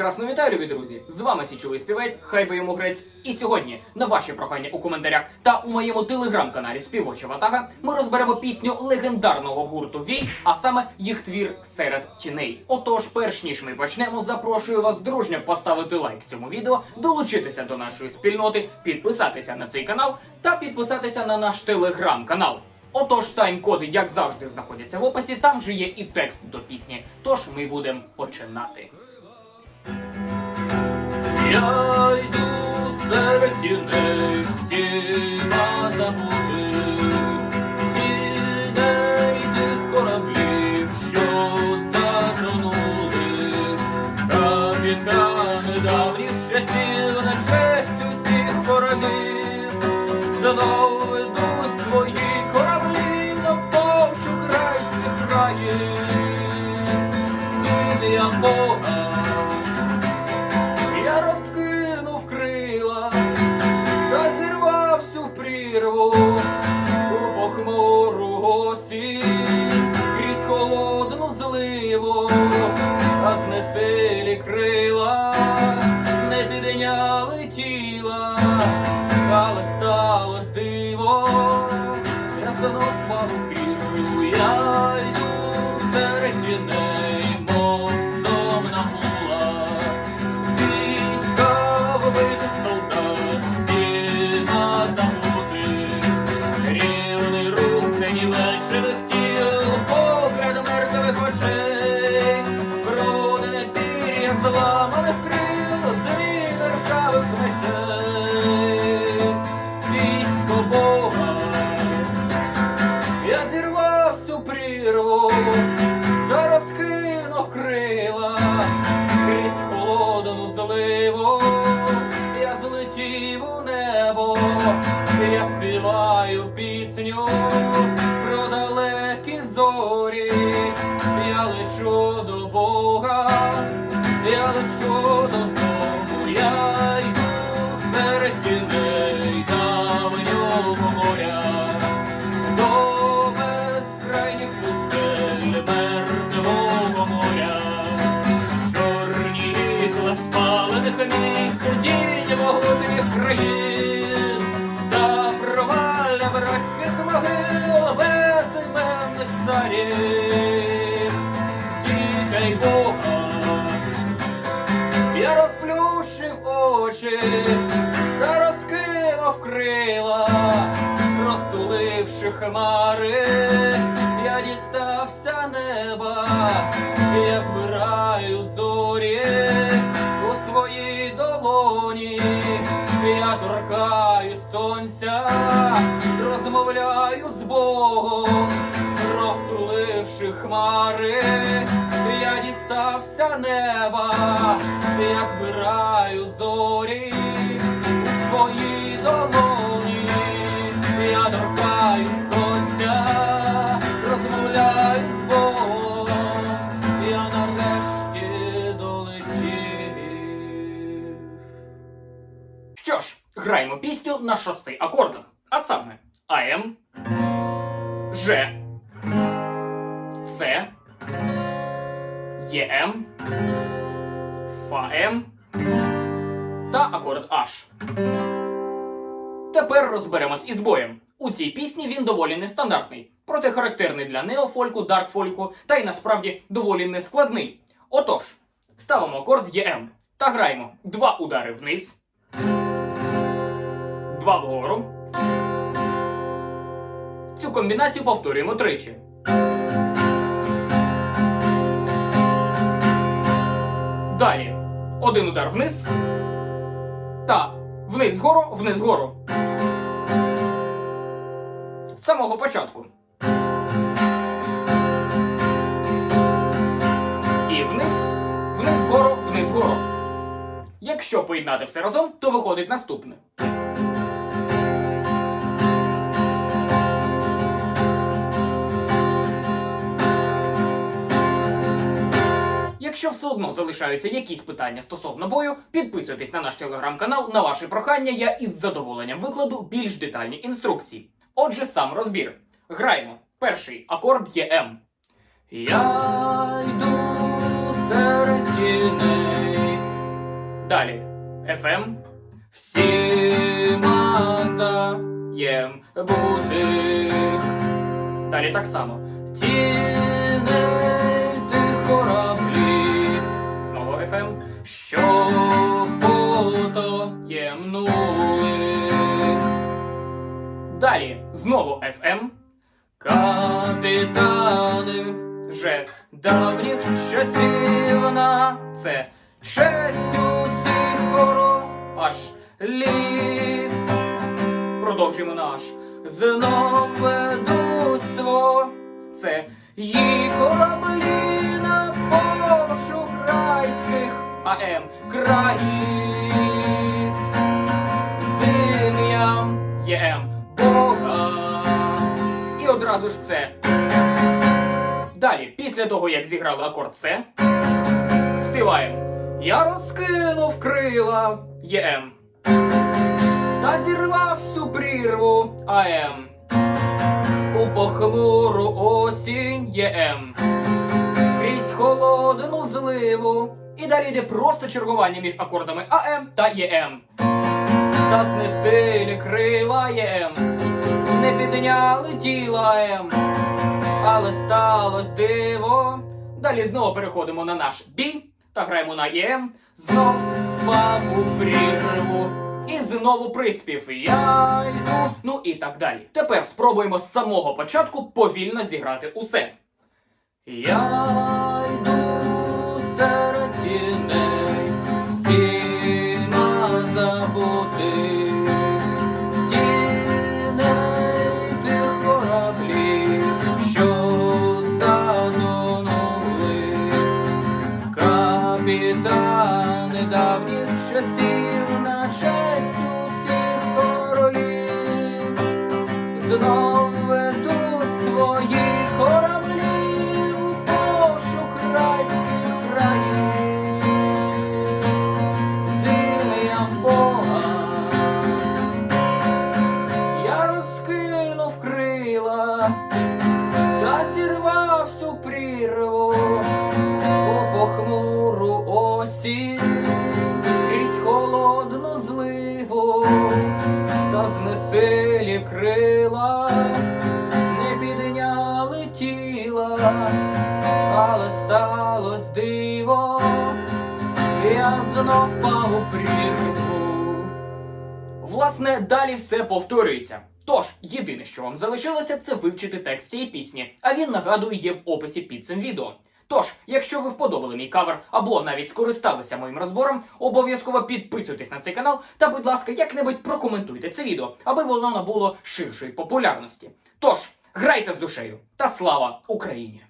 Красно вітаю, любі друзі! З вами січовий співець, хай би йому грець. І сьогодні на ваші прохання у коментарях та у моєму телеграм-каналі Співоча Ватага ми розберемо пісню легендарного гурту Вій, а саме їх твір серед тіней. Отож, перш ніж ми почнемо, запрошую вас дружньо поставити лайк цьому відео, долучитися до нашої спільноти, підписатися на цей канал та підписатися на наш телеграм-канал. Отож, тайм-коди, як завжди, знаходяться в описі. Там же є і текст до пісні. Тож ми будемо починати. Серед тіней всіма забутих, тіней тих кораблів, що затонули, капітани давніх часів підняли але ржавих військо Бога. Я зірвав всю та розкинув крила крізь холодну зливу. Я злетів у небо, я співаю пісню про далекі зорі. Я лечу до Бога, я лечу йду серед тіней давнього моря. До пустель мертвого моря, чорні ікла спалених місць, тінь вогнених країн, та провалля братських могил безіменних царів, крила, розтуливши хмари, я дістався неба, я збираю зорі у своїй долоні, я торкаю сонця, розмовляю з Богом, розтуливши хмари, я дістався неба, я збираю зорі у своїй долоні, я торкаю сонця, розмовляю з Богом, я нарешті долетів. Що ж, граємо пісню на шести акордах, а саме АМ, Ж, С, ЄМ, ФАМ та акорд H. Тепер розберемось із боєм. У цій пісні він доволі нестандартний, проте характерний для неофольку, даркфольку та й насправді доволі нескладний. Отож, ставимо акорд ЄМ та граємо два удари вниз, два вгору. Цю комбінацію повторюємо тричі. Далі один удар вниз та вниз вгору, вниз вгору. З самого початку. І вниз, вниз вгору, вниз вгору. Якщо поєднати все разом, то виходить наступне. Якщо все одно залишаються якісь питання стосовно бою, підписуйтесь на наш телеграм-канал. На ваше прохання я із задоволенням викладу більш детальні інструкції. Отже, сам розбір. Граємо. Перший акорд є М. Я йду серед тіней, Далі FM. Всіма заєм бути. Далі так само. Тіней тих кораблів. Знову FM. Що потоємнули. Далі знову FM. Капітани вже давніх часів на це честь усіх коров аж лів. Продовжимо наш знов ведуть сво. Це їх Далі, після того, як зіграли акорд С, співаємо. Я розкинув крила ЄМ. Та зірвав всю прірву АМ. У похмуру осінь ЄМ. Крізь холодну зливу. І далі йде просто чергування між акордами АМ та ЄМ. Та знесилі крила ЄМ. Не підняли тіла М, але сталося диво. Далі знову переходимо на наш бі та граємо на ЄМ. Знов славу прірву. І знову приспів. Я йду. Ну і так далі. Тепер спробуємо з самого початку повільно зіграти усе. Я давніх часів сталось диво, я знов впав у прірву. Власне, далі все повторюється. Тож, єдине, що вам залишилося, це вивчити текст цієї пісні, а він нагадую є в описі під цим відео. Тож, якщо ви вподобали мій кавер або навіть скористалися моїм розбором, обов'язково підписуйтесь на цей канал та, будь ласка, як-небудь прокоментуйте це відео, аби воно набуло ширшої популярності. Тож, грайте з душею та слава Україні!